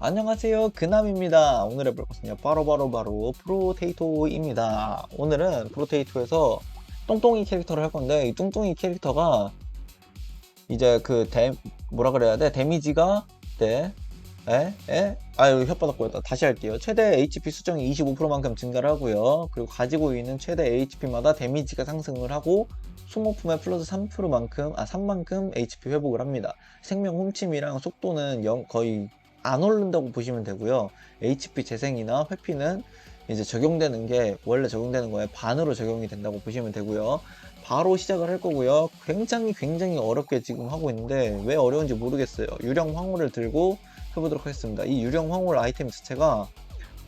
안녕하세요. 그남입니다. 오늘 해볼 것은요. 바로 바로 바로 프로테이토입니다. 오늘은 프로테이토에서 똥똥이 캐릭터를 할 건데 이 뚱뚱이 캐릭터가 이제 그 데, 뭐라 그래야 돼? 데미지가 네. 에? 에? 아유 혓바닥 보였다. 다시 할게요. 최대 HP 수정이 25%만큼 증가를 하고요. 그리고 가지고 있는 최대 HP마다 데미지가 상승을 하고 소모품에 플러스 3%만큼 아 3만큼 HP 회복을 합니다. 생명 훔침이랑 속도는 영, 거의 안 오른다고 보시면 되고요. HP 재생이나 회피는 이제 적용되는 게 원래 적용되는 거에 반으로 적용이 된다고 보시면 되고요. 바로 시작을 할 거고요. 굉장히 굉장히 어렵게 지금 하고 있는데 왜 어려운지 모르겠어요. 유령 황홀을 들고 해보도록 하겠습니다. 이 유령 황홀 아이템 자체가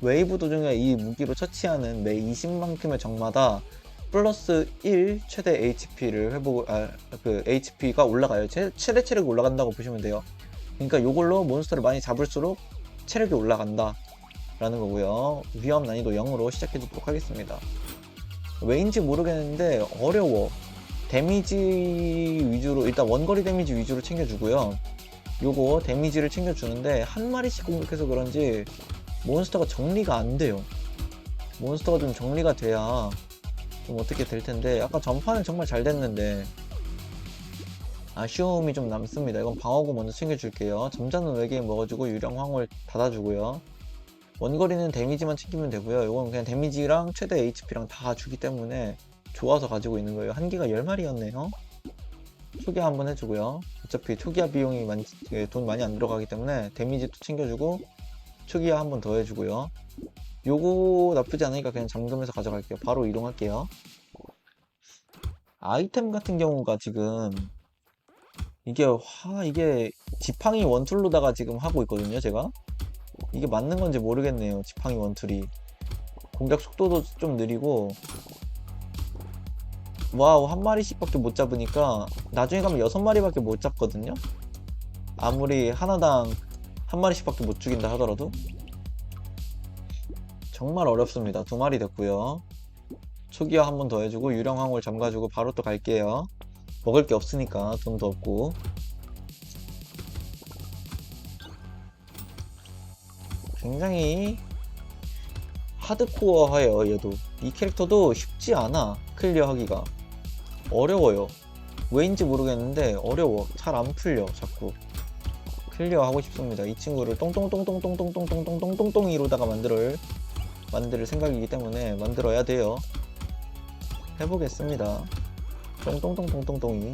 웨이브 도중에 이 무기로 처치하는 매 20만큼의 적마다 플러스 1 최대 HP를 회복, 아, 그 HP가 올라가요. 최, 최대 체력이 올라간다고 보시면 돼요. 그러니까 요걸로 몬스터를 많이 잡을수록 체력이 올라간다 라는 거고요. 위험 난이도 0으로 시작해 주도록 하겠습니다. 왜인지 모르겠는데 어려워. 데미지 위주로 일단 원거리 데미지 위주로 챙겨주고요. 요거 데미지를 챙겨주는데 한 마리씩 공격해서 그런지 몬스터가 정리가 안 돼요. 몬스터가 좀 정리가 돼야 좀 어떻게 될 텐데 아까 전판은 정말 잘 됐는데 아쉬움이 좀 남습니다. 이건 방어구 먼저 챙겨줄게요. 잠자는 외계인 먹어주고 유령 황홀 닫아주고요. 원거리는 데미지만 챙기면 되고요. 이건 그냥 데미지랑 최대 HP랑 다 주기 때문에 좋아서 가지고 있는 거예요. 한 개가 10마리였네요. 초기화 한번 해주고요. 어차피 초기화 비용이 많이, 돈 많이 안 들어가기 때문에 데미지도 챙겨주고 초기화 한번 더 해주고요. 요거 나쁘지 않으니까 그냥 잠금해서 가져갈게요. 바로 이동할게요. 아이템 같은 경우가 지금 이게 와 이게 지팡이 원툴로다가 지금 하고 있거든요 제가? 이게 맞는 건지 모르겠네요 지팡이 원툴이. 공격 속도도 좀 느리고. 와우 한 마리씩밖에 못 잡으니까 나중에 가면 여섯 마리밖에 못 잡거든요? 아무리 하나당 한 마리씩밖에 못 죽인다 하더라도? 정말 어렵습니다. 두 마리 됐고요. 초기화 한 번 더 해주고 유령황을 잠가주고 바로 또 갈게요 먹을 게 없으니까 돈도 없고. 굉장히 하드코어해요 얘도. 이 캐릭터도 쉽지 않아 클리어하기가. 어려워요. 왜인지 모르겠는데 어려워. 잘 안 풀려 자꾸. 클리어 하고 싶습니다. 이 친구를 똥똥똥똥똥똥똥똥똥똥똥똥 이로다가 만들 만들 생각이기 때문에 만들어야 돼요. 해보겠습니다 똥똥똥똥똥똥이.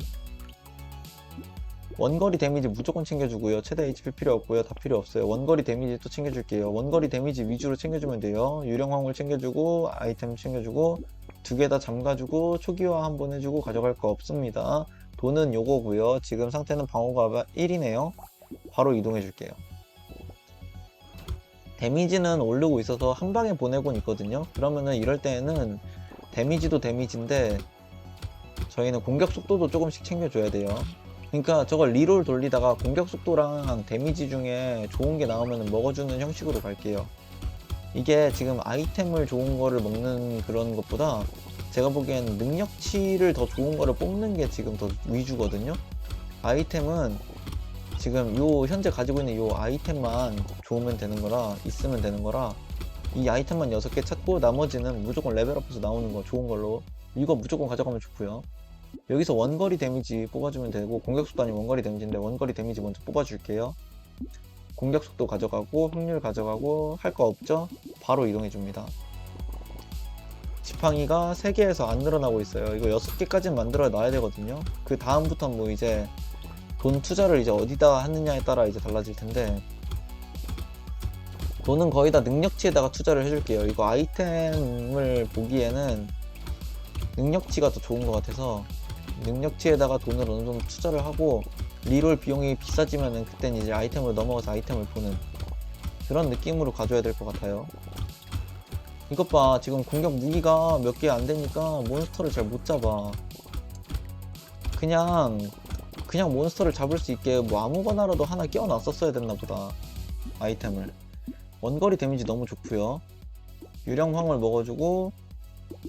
원거리 데미지 무조건 챙겨주고요. 최대 HP 필요 없고요. 다 필요 없어요. 원거리 데미지 또 챙겨줄게요. 원거리 데미지 위주로 챙겨주면 돼요. 유령황을 챙겨주고 아이템 챙겨주고 두 개 다 잠가주고 초기화 한 번 해주고 가져갈 거 없습니다. 돈은 요거고요. 지금 상태는 방어가 1이네요. 바로 이동해 줄게요. 데미지는 오르고 있어서 한 방에 보내곤 있거든요. 그러면은 이럴 때에는 데미지도 데미지인데 저희는 공격 속도도 조금씩 챙겨줘야 돼요. 그러니까 저걸 리롤 돌리다가 공격 속도랑 데미지 중에 좋은 게 나오면 먹어주는 형식으로 갈게요. 이게 지금 아이템을 좋은 거를 먹는 그런 것보다 제가 보기엔 능력치를 더 좋은 거를 뽑는 게 지금 더 위주거든요. 아이템은 지금 요 현재 가지고 있는 요 아이템만 좋으면 되는 거라 있으면 되는 거라 이 아이템만 6개 찾고 나머지는 무조건 레벨업해서 나오는 거 좋은 걸로 이거 무조건 가져가면 좋고요. 여기서 원거리 데미지 뽑아주면 되고 공격 속도 아니면 원거리 데미지인데 원거리 데미지 먼저 뽑아줄게요. 공격 속도 가져가고 확률 가져가고 할 거 없죠? 바로 이동해 줍니다. 지팡이가 3개에서 안 늘어나고 있어요. 이거 6개까지는 만들어 놔야 되거든요. 그 다음부터 뭐 이제 돈 투자를 이제 어디다 하느냐에 따라 이제 달라질 텐데 돈은 거의 다 능력치에다가 투자를 해줄게요. 이거 아이템을 보기에는 능력치가 더 좋은 것 같아서 능력치에다가 돈을 어느 정도 투자를 하고 리롤 비용이 비싸지면은 그땐 이제 아이템으로 넘어가서 아이템을 보는 그런 느낌으로 가져야 될 것 같아요. 이것 봐 지금 공격 무기가 몇 개 안 되니까 몬스터를 잘 못 잡아. 그냥 그냥 몬스터를 잡을 수 있게 뭐 아무거나라도 하나 끼워놨었어야 됐나 보다 아이템을 원거리 데미지 너무 좋고요 유령 황을 먹어주고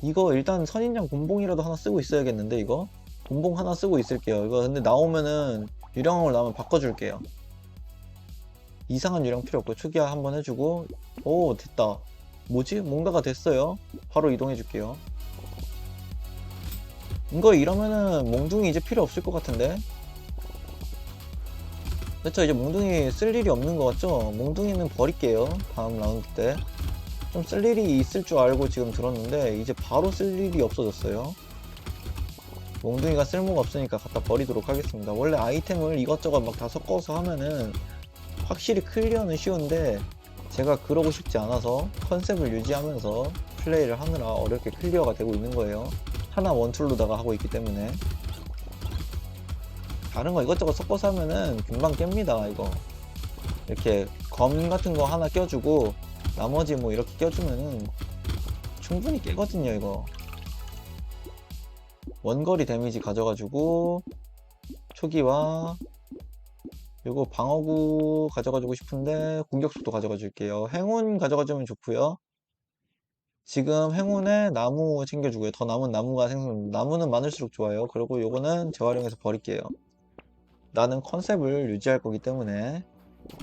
이거 일단 선인장 곤봉이라도 하나 쓰고 있어야겠는데 이거? 곤봉 하나 쓰고 있을게요. 이거 근데 나오면은 유령왕으로 나오면 바꿔줄게요. 이상한 유령 필요 없고 초기화 한번 해주고. 오 됐다. 뭐지? 뭔가가 됐어요. 바로 이동해 줄게요. 이거 이러면은 몽둥이 이제 필요 없을 것 같은데? 그쵸? 이제 몽둥이 쓸 일이 없는 것 같죠? 몽둥이는 버릴게요. 다음 라운드 때 좀 쓸 일이 있을 줄 알고 지금 들었는데 이제 바로 쓸 일이 없어졌어요. 몽둥이가 쓸모가 없으니까 갖다 버리도록 하겠습니다. 원래 아이템을 이것저것 막 다 섞어서 하면은 확실히 클리어는 쉬운데 제가 그러고 싶지 않아서 컨셉을 유지하면서 플레이를 하느라 어렵게 클리어가 되고 있는 거예요. 하나 원툴로다가 하고 있기 때문에. 다른 거 이것저것 섞어서 하면은 금방 깹니다 이거. 이렇게 검 같은 거 하나 껴주고 나머지 뭐 이렇게 껴주면은 충분히 깨거든요 이거. 원거리 데미지 가져가지고 초기화 요거 방어구 가져가주고 싶은데 공격속도 가져가 줄게요. 행운 가져가주면 좋고요. 지금 행운에 나무 챙겨주고요. 더 남은 나무가 생성 나무는 많을수록 좋아요. 그리고 요거는 재활용해서 버릴게요. 나는 컨셉을 유지할 거기 때문에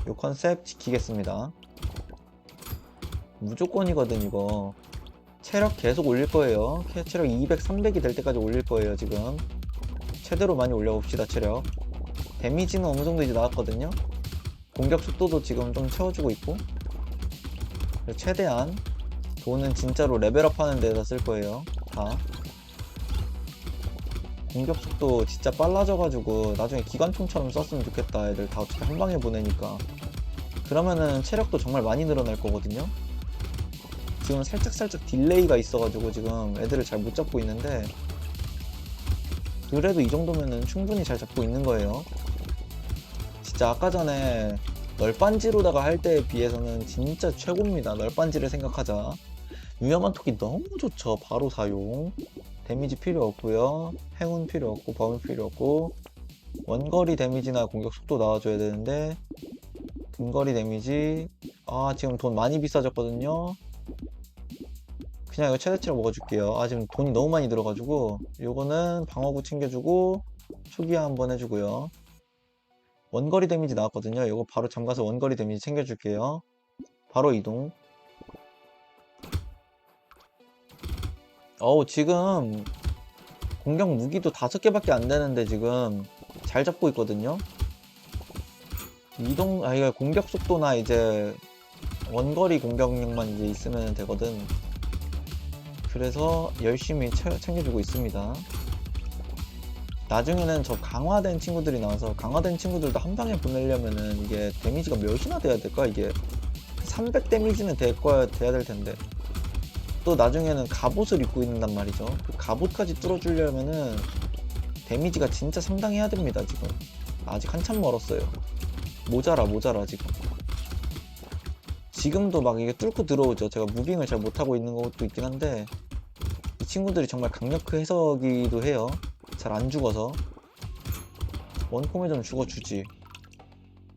요 컨셉 지키겠습니다 무조건이거든 이거. 체력 계속 올릴 거예요. 체력 200, 300이 될 때까지 올릴 거예요 지금. 최대로 많이 올려봅시다 체력. 데미지는 어느 정도 이제 나왔거든요. 공격 속도도 지금 좀 채워주고 있고. 최대한 돈은 진짜로 레벨업 하는 데다 쓸 거예요 다. 공격 속도 진짜 빨라져가지고 나중에 기관총처럼 썼으면 좋겠다. 애들 다 어차피 한 방에 보내니까. 그러면은 체력도 정말 많이 늘어날 거거든요 지금 살짝살짝 딜레이가 있어가지고 지금 애들을 잘 못 잡고 있는데 그래도 이 정도면은 충분히 잘 잡고 있는 거예요. 진짜 아까 전에 널빤지로다가 할 때에 비해서는 진짜 최고입니다. 널빤지를 생각하자. 위험한 토끼 너무 좋죠. 바로 사용. 데미지 필요 없고요. 행운 필요 없고 범위 필요 없고. 원거리 데미지나 공격 속도 나와줘야 되는데 근거리 데미지. 아 지금 돈 많이 비싸졌거든요 그냥 이거 최대치로 먹어줄게요. 아 지금 돈이 너무 많이 들어가지고 요거는 방어구 챙겨주고 초기화 한번 해주고요. 원거리 데미지 나왔거든요. 요거 바로 잠가서 원거리 데미지 챙겨줄게요. 바로 이동. 어우 지금 공격 무기도 다섯 개밖에 안 되는데 지금 잘 잡고 있거든요. 이동 아 이거 공격 속도나 이제 원거리 공격력만 이제 있으면 되거든 그래서 열심히 채, 챙겨주고 있습니다. 나중에는 저 강화된 친구들이 나와서 강화된 친구들도 한 방에 보내려면은 이게 데미지가 몇이나 돼야 될까? 이게 300 데미지는 될 거야 돼야 될 텐데. 또 나중에는 갑옷을 입고 있는단 말이죠. 그 갑옷까지 뚫어주려면은 데미지가 진짜 상당해야 됩니다 지금. 아직 한참 멀었어요. 모자라 모자라 지금. 지금도 막 이게 뚫고 들어오죠. 제가 무빙을 잘 못하고 있는 것도 있긴 한데 이 친구들이 정말 강력크 해석이기도 해요. 잘 안 죽어서. 원콤에 좀 죽어주지.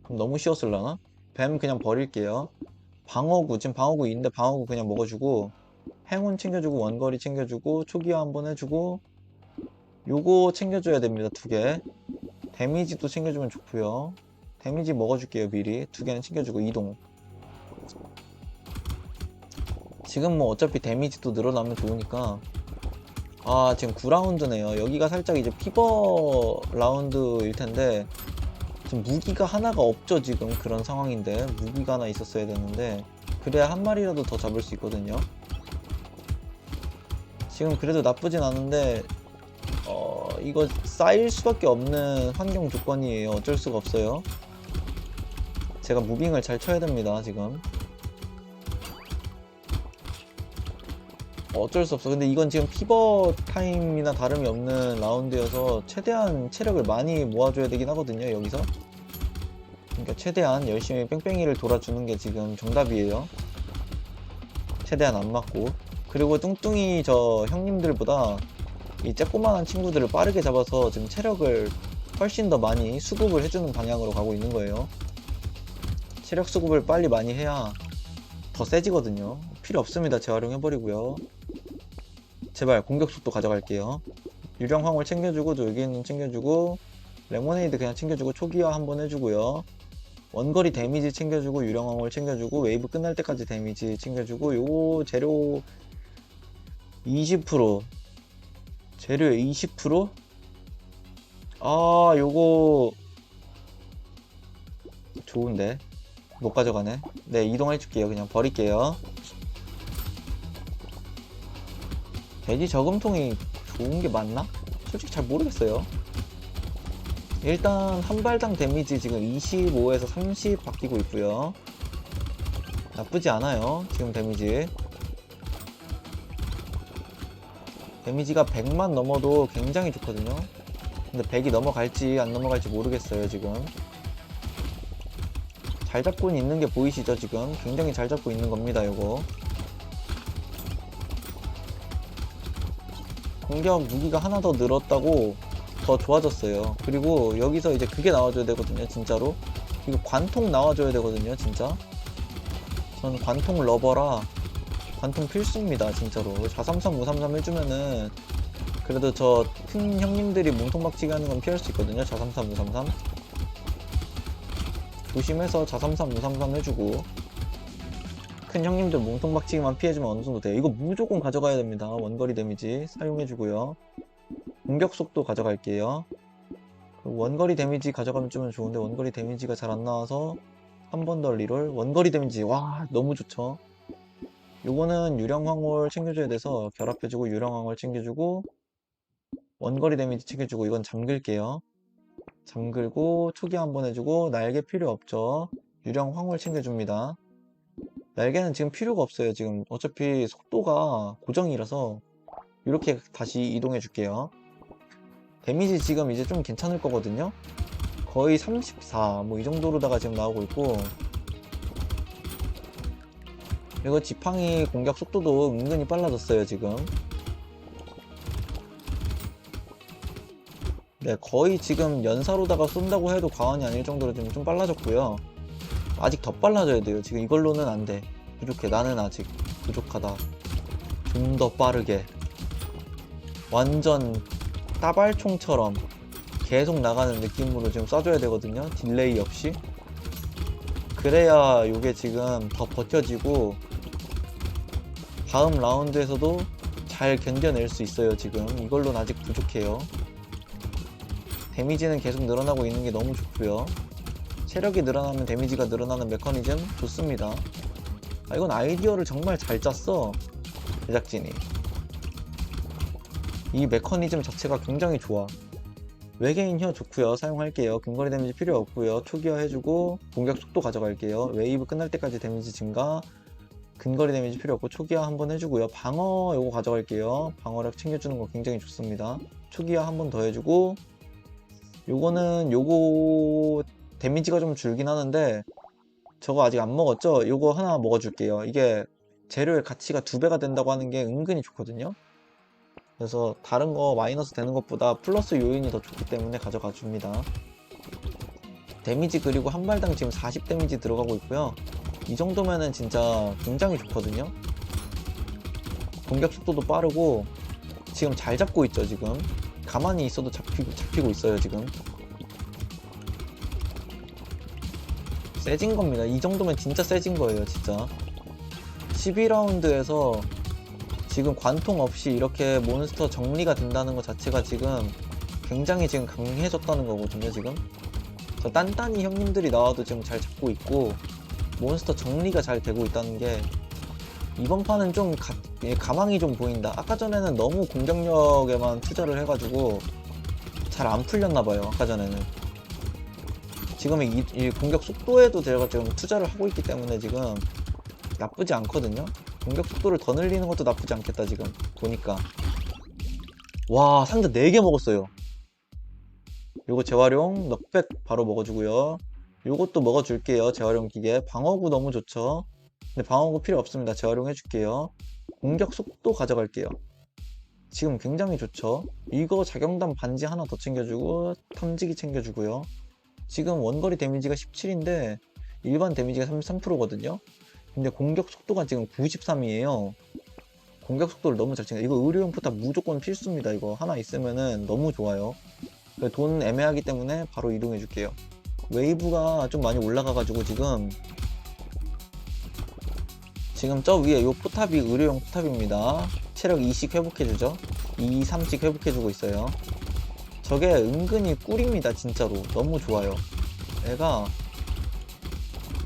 그럼 너무 쉬웠을라나? 뱀 그냥 버릴게요. 방어구 지금 방어구 있는데 방어구 그냥 먹어주고 행운 챙겨주고 원거리 챙겨주고 초기화 한번 해주고 요거 챙겨줘야 됩니다 두 개. 데미지도 챙겨주면 좋고요. 데미지 먹어줄게요 미리. 두 개는 챙겨주고 이동. 지금 뭐 어차피 데미지도 늘어나면 좋으니까 아 지금 9라운드네요. 여기가 살짝 이제 피버 라운드일 텐데 지금 무기가 하나가 없죠 지금 그런 상황인데. 무기가 하나 있었어야 되는데 그래야 한 마리라도 더 잡을 수 있거든요. 지금 그래도 나쁘진 않은데 어 이거 쌓일 수밖에 없는 환경 조건이에요. 어쩔 수가 없어요. 제가 무빙을 잘 쳐야 됩니다 지금 어쩔 수 없어. 근데 이건 지금 피버 타임이나 다름이 없는 라운드여서 최대한 체력을 많이 모아줘야 되긴 하거든요 여기서. 그러니까 최대한 열심히 뺑뺑이를 돌아주는 게 지금 정답이에요. 최대한 안 맞고. 그리고 뚱뚱이 저 형님들보다 이 쬐꼬만한 친구들을 빠르게 잡아서 지금 체력을 훨씬 더 많이 수급을 해주는 방향으로 가고 있는 거예요. 체력 수급을 빨리 많이 해야 더 세지거든요. 필요 없습니다. 재활용해버리고요 제발 공격 속도 가져갈게요. 유령 황홀 챙겨주고 여기 있는 챙겨주고 레모네이드 그냥 챙겨주고 초기화 한번 해주고요. 원거리 데미지 챙겨주고 유령왕을 챙겨주고 웨이브 끝날 때까지 데미지 챙겨주고 요 재료 20% 재료의 20%? 아 요거 좋은데? 못 가져가네. 네 이동해 줄게요. 그냥 버릴게요 돼지 저금통이 좋은 게 맞나? 솔직히 잘 모르겠어요. 일단 한 발당 데미지 지금 25에서 30 바뀌고 있고요. 나쁘지 않아요 지금 데미지. 데미지가 100만 넘어도 굉장히 좋거든요. 근데 100이 넘어갈지 안 넘어갈지 모르겠어요 지금. 잘 잡고는 있는 게 보이시죠 지금? 굉장히 잘 잡고 있는 겁니다 요거 공격 무기가 하나 더 늘었다고 더 좋아졌어요. 그리고 여기서 이제 그게 나와줘야 되거든요 진짜로. 이거 관통 나와줘야 되거든요 진짜. 저는 관통 러버라 관통 필수입니다 진짜로. 433 533 해주면은 그래도 저 큰 형님들이 몸통박치기 하는 건 피할 수 있거든요 433 533 조심해서 433 533 해주고 큰 형님들 몸통박치기만 피해주면 어느 정도 돼요? 이거 무조건 가져가야 됩니다. 원거리 데미지 사용해주고요. 공격 속도 가져갈게요. 그 원거리 데미지 가져가면 좀 좋은데 원거리 데미지가 잘 안 나와서 한 번 더 리롤. 원거리 데미지. 와 너무 좋죠. 요거는 유령황월 챙겨줘야 돼서 결합해주고 유령황월 챙겨주고 원거리 데미지 챙겨주고 이건 잠글게요. 잠글고 초기 한 번 해주고 날개 필요 없죠. 유령황월 챙겨줍니다 날개는 지금 필요가 없어요. 지금 어차피 속도가 고정이라서 이렇게 다시 이동해 줄게요. 데미지 지금 이제 좀 괜찮을 거거든요. 거의 34 뭐 이 정도로다가 지금 나오고 있고. 그리고 지팡이 공격 속도도 은근히 빨라졌어요 지금. 네 거의 지금 연사로다가 쏜다고 해도 과언이 아닐 정도로 좀, 좀 빨라졌고요 아직 더 빨라져야 돼요. 지금 이걸로는 안 돼. 부족해 나는 아직 부족하다. 좀 더 빠르게. 완전 따발총처럼 계속 나가는 느낌으로 지금 쏴줘야 되거든요. 딜레이 없이. 그래야 이게 지금 더 버텨지고 다음 라운드에서도 잘 견뎌낼 수 있어요 지금. 이걸로는 아직 부족해요. 데미지는 계속 늘어나고 있는 게 너무 좋고요 체력이 늘어나면 데미지가 늘어나는 메커니즘? 좋습니다. 아 이건 아이디어를 정말 잘 짰어 제작진이. 이 메커니즘 자체가 굉장히 좋아. 외계인 혀 좋고요. 사용할게요. 근거리 데미지 필요 없고요. 초기화 해주고 공격 속도 가져갈게요. 웨이브 끝날 때까지 데미지 증가. 근거리 데미지 필요 없고 초기화 한번 해주고요. 방어 요거 가져갈게요. 방어력 챙겨주는 거 굉장히 좋습니다. 초기화 한번 더 해주고 요거는 요거 데미지가 좀 줄긴 하는데 저거 아직 안 먹었죠? 요거 하나 먹어줄게요. 이게 재료의 가치가 두 배가 된다고 하는 게 은근히 좋거든요. 그래서 다른 거 마이너스 되는 것보다 플러스 요인이 더 좋기 때문에 가져가 줍니다. 데미지 그리고 한 발당 지금 40 데미지 들어가고 있고요. 이 정도면은 진짜 굉장히 좋거든요. 공격 속도도 빠르고 지금 잘 잡고 있죠 지금. 가만히 있어도 잡히고, 잡히고 있어요 지금 세진 겁니다. 이 정도면 진짜 세진 거예요 진짜. 12라운드에서 지금 관통 없이 이렇게 몬스터 정리가 된다는 것 자체가 지금 굉장히 지금 강해졌다는 거거든요 지금. 저 단단히 형님들이 나와도 지금 잘 잡고 있고 몬스터 정리가 잘 되고 있다는 게 이번 판은 좀 가, 예, 가망이 좀 보인다. 아까 전에는 너무 공격력에만 투자를 해가지고 잘 안 풀렸나봐요 아까 전에는 지금 이, 이 공격 속도에도 제가 지금 투자를 하고 있기 때문에 지금 나쁘지 않거든요. 공격 속도를 더 늘리는 것도 나쁘지 않겠다 지금 보니까. 와 상자 4개 먹었어요. 요거 재활용 넉백 바로 먹어주고요. 요것도 먹어줄게요 재활용 기계. 방어구 너무 좋죠? 근데 방어구 필요 없습니다. 재활용 해줄게요. 공격 속도 가져갈게요. 지금 굉장히 좋죠? 이거 자경단 반지 하나 더 챙겨주고 탐지기 챙겨주고요 지금 원거리 데미지가 17인데 일반 데미지가 33%거든요 근데 공격 속도가 지금 93이에요. 공격 속도를 너무 잘 챙겨. 이거 의료용 포탑 무조건 필수입니다. 이거 하나 있으면은 너무 좋아요. 돈 애매하기 때문에 바로 이동해 줄게요. 웨이브가 좀 많이 올라가가지고 지금 지금 저 위에 요 포탑이 의료용 포탑입니다. 체력 2씩 회복해주죠. 2, 3씩 회복해주고 있어요. 저게 은근히 꿀입니다, 진짜로. 너무 좋아요. 애가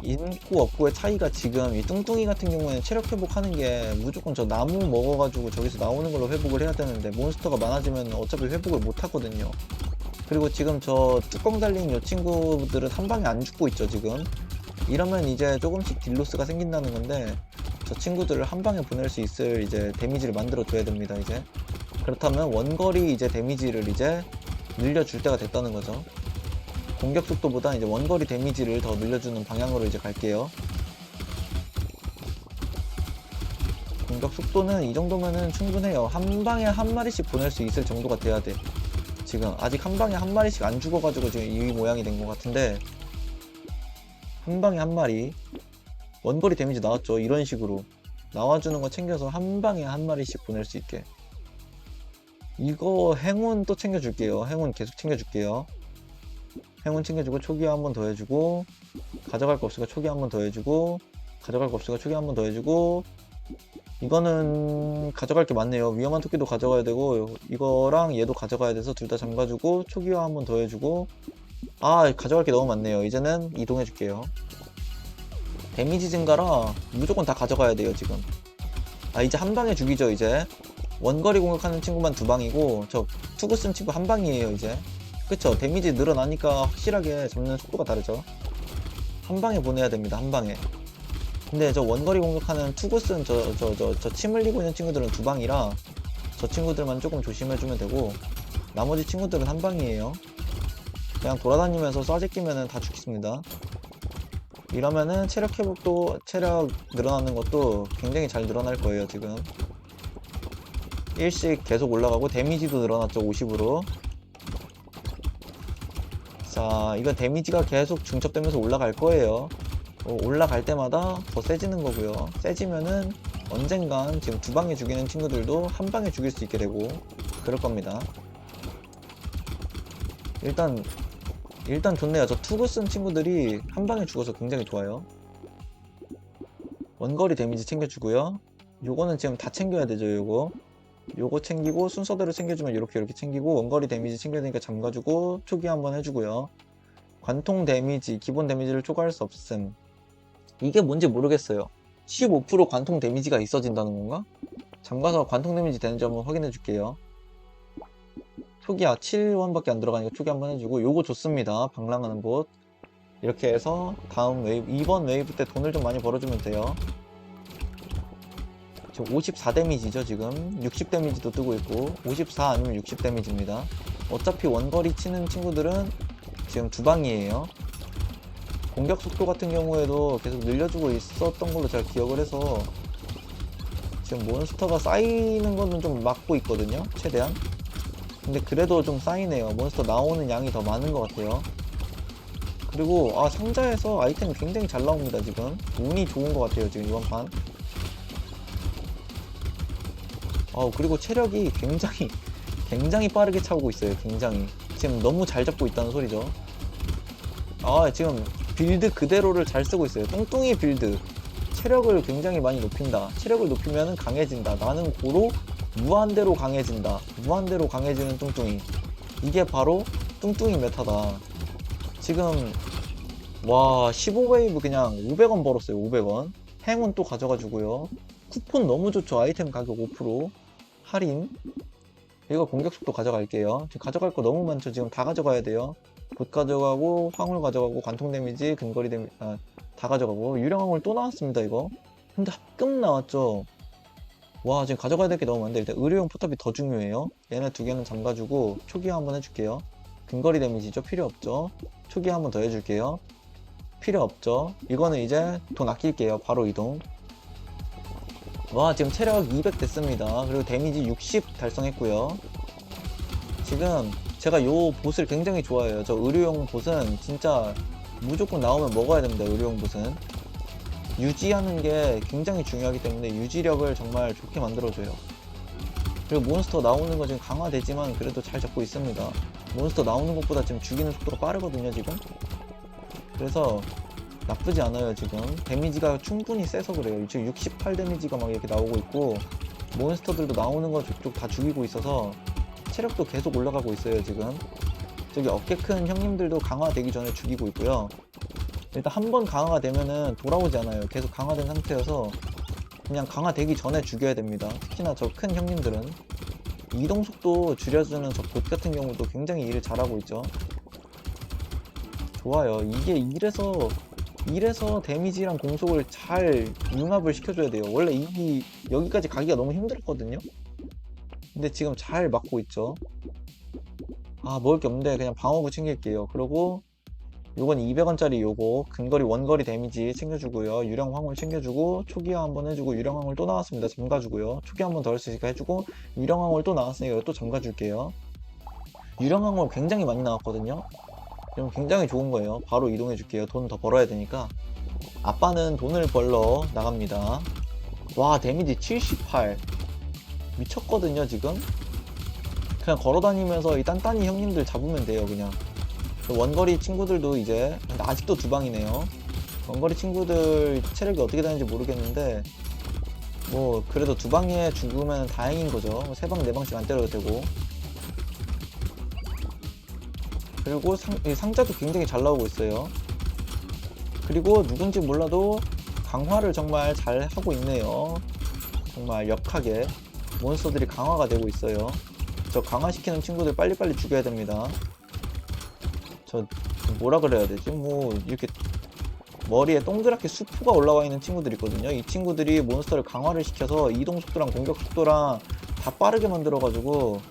있고 없고의 차이가 지금 이 뚱뚱이 같은 경우에는 체력 회복하는 게 무조건 저 나무 먹어가지고 저기서 나오는 걸로 회복을 해야 되는데 몬스터가 많아지면 어차피 회복을 못 하거든요. 그리고 지금 저 뚜껑 달린 요 친구들은 한 방에 안 죽고 있죠, 지금. 이러면 이제 조금씩 딜로스가 생긴다는 건데 저 친구들을 한 방에 보낼 수 있을 이제 데미지를 만들어 줘야 됩니다, 이제. 그렇다면 원거리 이제 데미지를 이제 늘려줄 때가 됐다는 거죠. 공격 속도보다 이제 원거리 데미지를 더 늘려주는 방향으로 이제 갈게요. 공격 속도는 이 정도면은 충분해요. 한 방에 한 마리씩 보낼 수 있을 정도가 돼야 돼. 지금 아직 한 방에 한 마리씩 안 죽어가지고 지금 이 모양이 된 것 같은데 한 방에 한 마리 원거리 데미지 나왔죠. 이런 식으로 나와주는 거 챙겨서 한 방에 한 마리씩 보낼 수 있게. 이거 행운 또 챙겨줄게요. 행운 계속 챙겨줄게요. 행운 챙겨주고 초기 화한번 더 해주고 가져갈 거 없으니까 초기 한번 더 해주고 가져갈 거 없으니까 초기 한번 더 해주고 이거는 가져갈 게 많네요. 위험한 토끼도 가져가야 되고 이거랑 얘도 가져가야 돼서 둘 다 잠가주고 초기화 한번 더 해주고 아 가져갈 게 너무 많네요. 이제는 이동해 줄게요. 데미지 증가라 무조건 다 가져가야 돼요 지금. 아 이제 한 방에 죽이죠 이제 원거리 공격하는 친구만 두 방이고 저 투구 쓴 친구 한 방이에요 이제. 그쵸? 데미지 늘어나니까 확실하게 잡는 속도가 다르죠. 한 방에 보내야 됩니다 한 방에. 근데 저 원거리 공격하는 투구스는 저저 저 저 침 흘리고 있는 친구들은 두 방이라 저 친구들만 조금 조심해주면 되고 나머지 친구들은 한 방이에요. 그냥 돌아다니면서 쏴제 끼면은 다 죽습니다. 이러면은 체력 회복도 체력 늘어나는 것도 굉장히 잘 늘어날 거예요 지금 일씩 계속 올라가고 데미지도 늘어났죠 50으로 자, 이건 데미지가 계속 중첩되면서 올라갈 거예요. 어, 올라갈 때마다 더 세지는 거고요. 세지면은 언젠간 지금 두 방에 죽이는 친구들도 한 방에 죽일 수 있게 되고 그럴 겁니다. 일단 일단 좋네요. 저 투구 쓴 친구들이 한 방에 죽어서 굉장히 좋아요. 원거리 데미지 챙겨주고요. 요거는 지금 다 챙겨야 되죠, 요거. 요거 챙기고 순서대로 챙겨주면 이렇게 이렇게 챙기고 원거리 데미지 챙겨야 되니까 잠가주고 초기 한번 해주고요. 관통 데미지, 기본 데미지를 초과할 수 없음. 이게 뭔지 모르겠어요. 15% 관통 데미지가 있어진다는 건가? 잠가서 관통 데미지 되는지 한번 확인해 줄게요. 초기야 7원밖에 안 들어가니까 초기 한번 해주고 요거 좋습니다. 방랑하는 곳. 이렇게 해서 다음 웨이브, 이번 웨이브 때 돈을 좀 많이 벌어주면 돼요. 지금 54 데미지죠 지금? 60 데미지도 뜨고 있고 54 아니면 60 데미지입니다. 어차피 원거리 치는 친구들은 지금 두 방이에요. 공격 속도 같은 경우에도 계속 늘려주고 있었던 걸로 제가 기억을 해서 지금 몬스터가 쌓이는 거는 좀 막고 있거든요 최대한. 근데 그래도 좀 쌓이네요. 몬스터 나오는 양이 더 많은 것 같아요. 그리고 아 상자에서 아이템이 굉장히 잘 나옵니다 지금. 운이 좋은 것 같아요 지금 이번 판 어 그리고 체력이 굉장히 굉장히 빠르게 차오고 있어요 굉장히. 지금 너무 잘 잡고 있다는 소리죠. 아 지금 빌드 그대로를 잘 쓰고 있어요. 뚱뚱이 빌드. 체력을 굉장히 많이 높인다. 체력을 높이면 강해진다. 나는 고로 무한대로 강해진다. 무한대로 강해지는 뚱뚱이. 이게 바로 뚱뚱이 메타다. 지금 와 15웨이브 그냥 500원 벌었어요 500원. 행운 또 가져가지고요. 쿠폰 너무 좋죠 아이템 가격 5% 할인. 이거 공격 속도 가져갈게요. 가져갈 거 너무 많죠. 지금 다 가져가야 돼요. 봇 가져가고 황홀 가져가고 관통 데미지 근거리 데미지 아, 다 가져가고. 유령 황홀 또 나왔습니다 이거. 근데 합금 나왔죠. 와 지금 가져가야 될 게 너무 많은데 일단 의료용 포탑이 더 중요해요. 얘네 두 개는 잠가주고 초기 한번 해줄게요. 근거리 데미지죠. 필요 없죠. 초기 한번 더 해줄게요. 필요 없죠. 이거는 이제 돈 아낄게요. 바로 이동 와 지금 체력 200 됐습니다. 그리고 데미지 60 달성했고요. 지금 제가 요 보스를 굉장히 좋아해요. 저 의료용 보스는 진짜 무조건 나오면 먹어야 됩니다 의료용 보스는. 유지하는 게 굉장히 중요하기 때문에 유지력을 정말 좋게 만들어줘요. 그리고 몬스터 나오는 거 지금 강화되지만 그래도 잘 잡고 있습니다. 몬스터 나오는 것보다 지금 죽이는 속도가 빠르거든요 지금. 그래서 나쁘지 않아요 지금. 데미지가 충분히 세서 그래요. 지금 68 데미지가 막 이렇게 나오고 있고 몬스터들도 나오는 거 족족 다 죽이고 있어서 체력도 계속 올라가고 있어요 지금. 저기 어깨 큰 형님들도 강화되기 전에 죽이고 있고요. 일단 한 번 강화가 되면은 돌아오지 않아요. 계속 강화된 상태여서 그냥 강화되기 전에 죽여야 됩니다. 특히나 저 큰 형님들은. 이동 속도 줄여주는 저 봇 같은 경우도 굉장히 일을 잘하고 있죠. 좋아요. 이게 이래서 이래서 데미지랑 공속을 잘 융합을 시켜줘야 돼요. 원래 이 여기까지 가기가 너무 힘들었거든요. 근데 지금 잘 막고 있죠. 아 먹을 게 없는데 그냥 방어구 챙길게요. 그리고 요건 200원짜리 요거 근거리 원거리 데미지 챙겨주고요. 유령 황홀 챙겨주고 초기화 한번 해주고 유령 황홀 또 나왔습니다. 잠가주고요. 초기 한번 더 할 수 있으니까 해주고 유령 황홀 또 나왔으니까 또 잠가줄게요. 유령 황홀 굉장히 많이 나왔거든요. 그럼 굉장히 좋은 거예요. 바로 이동해 줄게요. 돈 더 벌어야 되니까. 아빠는 돈을 벌러 나갑니다. 와, 데미지 78. 미쳤거든요, 지금. 그냥 걸어 다니면서 이 딴딴이 형님들 잡으면 돼요, 그냥. 원거리 친구들도 이제, 아직도 두 방이네요. 원거리 친구들 체력이 어떻게 되는지 모르겠는데, 뭐, 그래도 두 방에 죽으면 다행인 거죠. 세 방, 네 방씩 안 때려도 되고. 그리고 상, 이 상자도 굉장히 잘 나오고 있어요. 그리고 누군지 몰라도 강화를 정말 잘 하고 있네요. 정말 역하게 몬스터들이 강화가 되고 있어요. 저 강화시키는 친구들 빨리빨리 죽여야 됩니다. 저 뭐라 그래야 되지? 뭐 이렇게 머리에 동그랗게 수프가 올라와 있는 친구들이 있거든요. 이 친구들이 몬스터를 강화를 시켜서 이동 속도랑 공격 속도랑 다 빠르게 만들어 가지고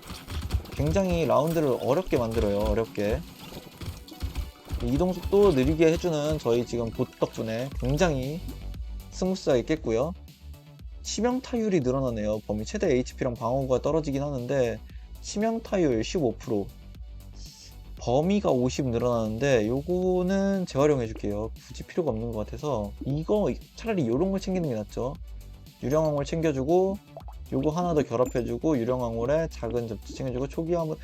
굉장히 라운드를 어렵게 만들어요. 어렵게. 이동 속도 느리게 해주는 저희 지금 봇 덕분에 굉장히 스무스하게 깼고요. 치명 타율이 늘어나네요. 범위 최대 HP랑 방어구가 떨어지긴 하는데 치명 타율 15% 범위가 50 늘어나는데 요거는 재활용해 줄게요. 굳이 필요가 없는 것 같아서 이거 차라리 요런 걸 챙기는 게 낫죠. 유령왕을 챙겨주고 요거 하나 더 결합해주고 유령왕홀에 작은 접지 챙겨주고 초기 한번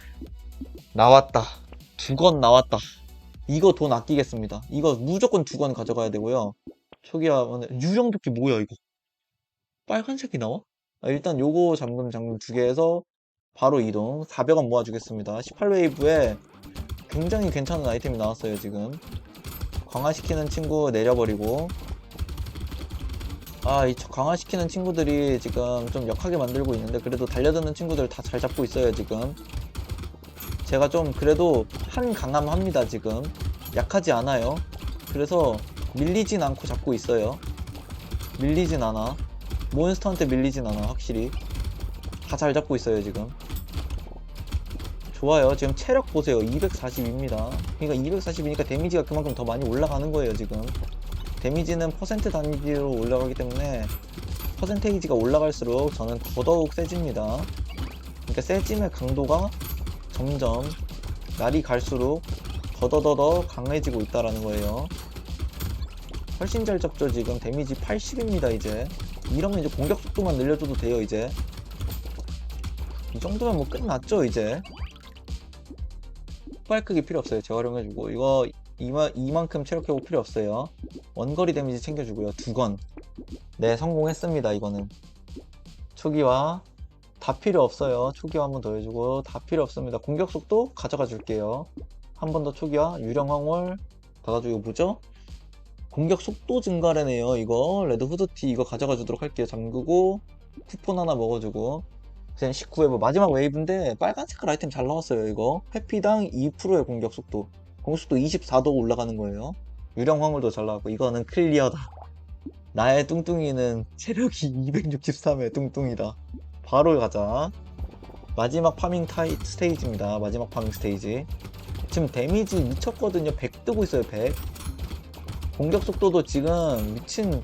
나왔다. 두 건 나왔다. 이거 돈 아끼겠습니다. 이거 무조건 두 건 가져가야 되고요. 초기 한번 유령 도끼 뭐야 이거? 빨간색이 나와? 아, 일단 요거 잠금 잠금 두 개에서 바로 이동. 400원 모아주겠습니다. 18웨이브에 굉장히 괜찮은 아이템이 나왔어요 지금. 강화시키는 친구 내려버리고 아, 이 강화시키는 친구들이 지금 좀 역하게 만들고 있는데 그래도 달려드는 친구들 다 잘 잡고 있어요 지금. 제가 좀 그래도 한 강함합니다 지금. 약하지 않아요. 그래서 밀리진 않고 잡고 있어요. 밀리진 않아. 몬스터한테 밀리진 않아 확실히. 다 잘 잡고 있어요 지금. 좋아요. 지금 체력 보세요. 240입니다. 그러니까 240이니까 데미지가 그만큼 더 많이 올라가는 거예요 지금 데미지는 퍼센트 단위로 올라가기 때문에 퍼센테이지가 올라갈수록 저는 더더욱 세집니다. 그러니까 세짐의 강도가 점점 날이 갈수록 더더더더 강해지고 있다라는 거예요. 훨씬 잘 잡죠 지금. 데미지 80입니다 이제. 이러면 이제 공격 속도만 늘려줘도 돼요 이제. 이 정도면 뭐 끝났죠 이제. 폭발 크기 필요 없어요. 재활용해주고. 이거 이마, 이만큼 체력 회복 필요 없어요. 원거리 데미지 챙겨주고요. 두 건. 네, 성공했습니다. 이거는. 초기화 다 필요 없어요. 초기화 한 번 더 해주고 다 필요 없습니다. 공격 속도 가져가 줄게요. 한 번 더 초기화 유령 황홀 받아주고 뭐죠? 공격 속도 증가래네요. 이거 레드 후드티 이거 가져가 주도록 할게요. 잠그고 쿠폰 하나 먹어주고 그냥 19회 마지막 웨이브인데 빨간 색깔 아이템 잘 나왔어요. 이거 회피당 2%의 공격 속도. 공수도 24도 올라가는 거예요. 유령 황홀도 잘 나왔고 이거는 클리어다. 나의 뚱뚱이는 체력이 263의 뚱뚱이다. 바로 가자. 마지막 파밍 타이 스테이지입니다. 마지막 파밍 스테이지. 지금 데미지 미쳤거든요. 100 뜨고 있어요. 100. 공격 속도도 지금 미친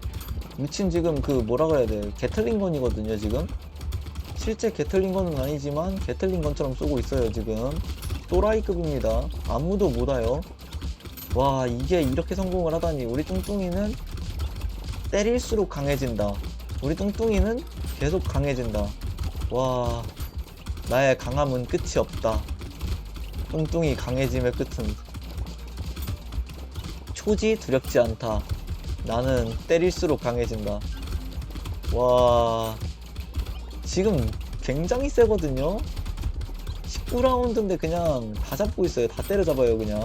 미친 지금 그 뭐라 그래야 돼. 게틀링건이거든요. 지금. 실제 게틀링건은 아니지만 게틀링건처럼 쏘고 있어요. 지금. 또라이급입니다. 아무도 못 와요. 와, 이게 이렇게 성공을 하다니. 우리 뚱뚱이는 때릴수록 강해진다. 우리 뚱뚱이는 계속 강해진다. 와, 나의 강함은 끝이 없다. 뚱뚱이 강해짐의 끝은 초지 두렵지 않다. 나는 때릴수록 강해진다. 와, 지금 굉장히 세거든요? 19라운드인데 그냥 다 잡고 있어요. 다 때려잡아요, 그냥.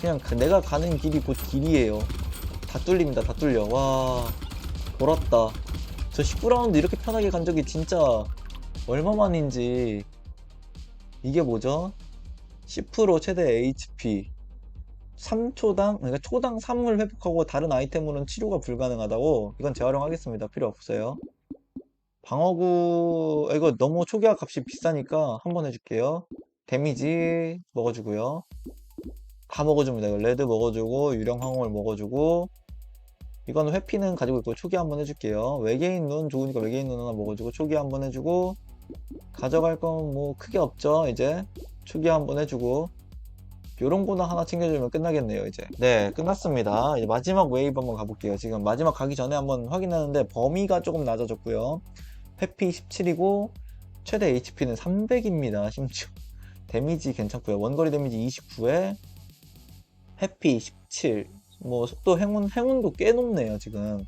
그냥 가- 내가 가는 길이 곧 길이에요. 다 뚫립니다, 다 뚫려. 와, 돌았다. 저 19라운드 이렇게 편하게 간 적이 진짜 얼마만인지. 이게 뭐죠? 10% 최대 HP. 3초당, 그러니까 초당 3을 회복하고 다른 아이템으로는 치료가 불가능하다고? 이건 재활용하겠습니다. 필요 없어요. 방어구, 아, 이거 너무 초기화 값이 비싸니까 한 번 해줄게요. 데미지 먹어주고요. 다 먹어줍니다. 레드 먹어주고, 유령 항공을 먹어주고, 이거는 회피는 가지고 있고, 초기 한번 해줄게요. 외계인 눈 좋으니까 외계인 눈 하나 먹어주고, 초기 한번 해주고, 가져갈 건 뭐 크게 없죠, 이제. 초기 한번 해주고, 요런 거나 하나 챙겨주면 끝나겠네요, 이제. 네, 끝났습니다. 이제 마지막 웨이브 한번 가볼게요. 지금 마지막 가기 전에 한번 확인하는데, 범위가 조금 낮아졌고요. 회피 17이고, 최대 HP는 300입니다, 심지어. 데미지 괜찮고요. 원거리 데미지 29에, 해피 17. 뭐, 속도 행운, 행운도 꽤 높네요, 지금.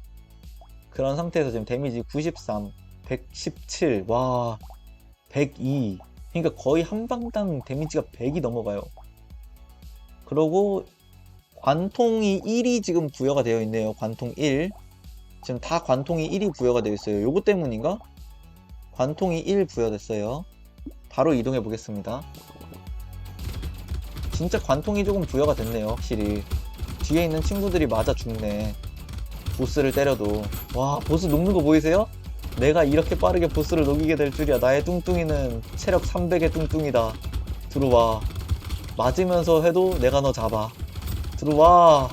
그런 상태에서 지금 데미지 93, 117, 와, 102. 그러니까 거의 한 방당 데미지가 100이 넘어가요. 그러고 관통이 1이 지금 부여가 되어 있네요. 관통 1. 지금 다 관통이 1이 부여가 되어 있어요. 요거 때문인가? 관통이 1 부여됐어요. 바로 이동해 보겠습니다. 진짜 관통이 조금 부여가 됐네요. 확실히. 뒤에 있는 친구들이 맞아 죽네. 보스를 때려도. 와, 보스 녹는 거 보이세요? 내가 이렇게 빠르게 보스를 녹이게 될 줄이야. 나의 뚱뚱이는 체력 300의 뚱뚱이다. 들어와. 맞으면서 해도 내가 너 잡아. 들어와.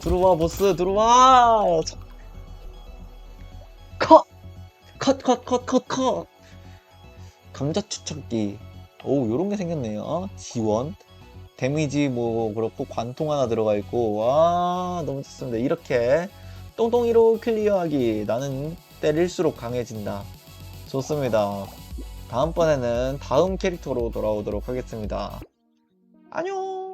들어와, 보스, 들어와! 컷, 컷, 컷, 컷, 컷! 감자 추척기. 오, 요런 게 생겼네요. 지원. 데미지 뭐, 그렇고, 관통 하나 들어가 있고, 와, 너무 좋습니다. 이렇게, 똥똥이로 클리어하기. 나는 때릴수록 강해진다. 좋습니다. 다음번에는 다음 캐릭터로 돌아오도록 하겠습니다. 안녕!